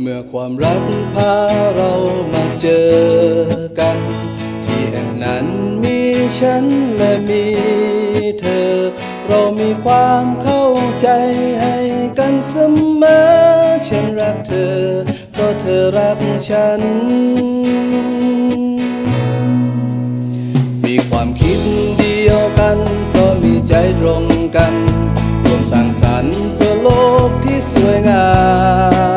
เมื่อความรักพาเรามาเจอกัน ที่แห่งนั้นมีฉันและมีเธอ เรามีความเข้าใจให้กันเสมอ ฉันรักเธอ ก็เธอรักฉัน มีความคิดเดียวกัน ก็มีใจตรงกัน รวมสร้างสรรค์เพื่อโลกที่สวยงาม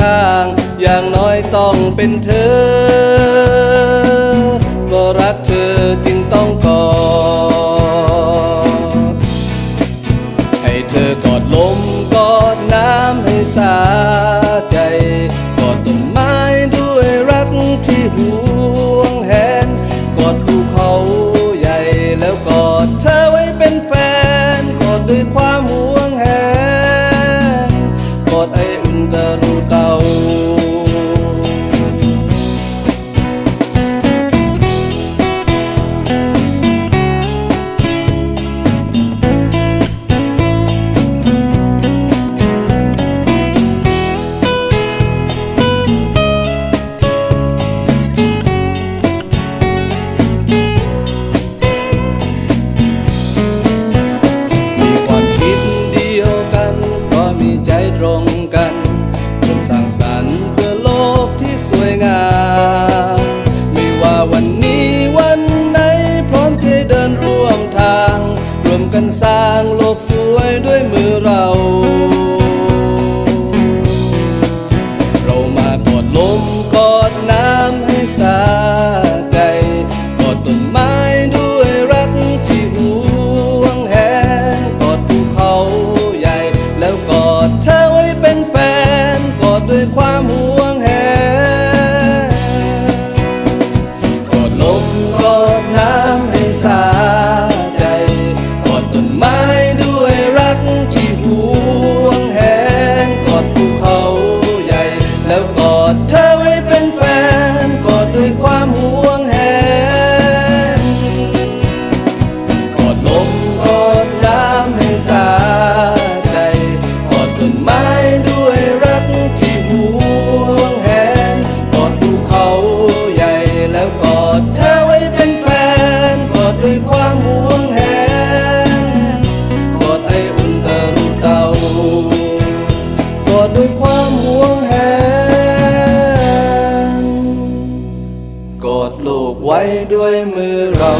ข้าง อย่างน้อยต้องเป็นเธอ ก็รักเธอจึงต้องกอดให้เธอกอดลมกอดน้ำให้สา กันสร้างโลกสวยด้วยมือ ลูกไว้ด้วยมือเรา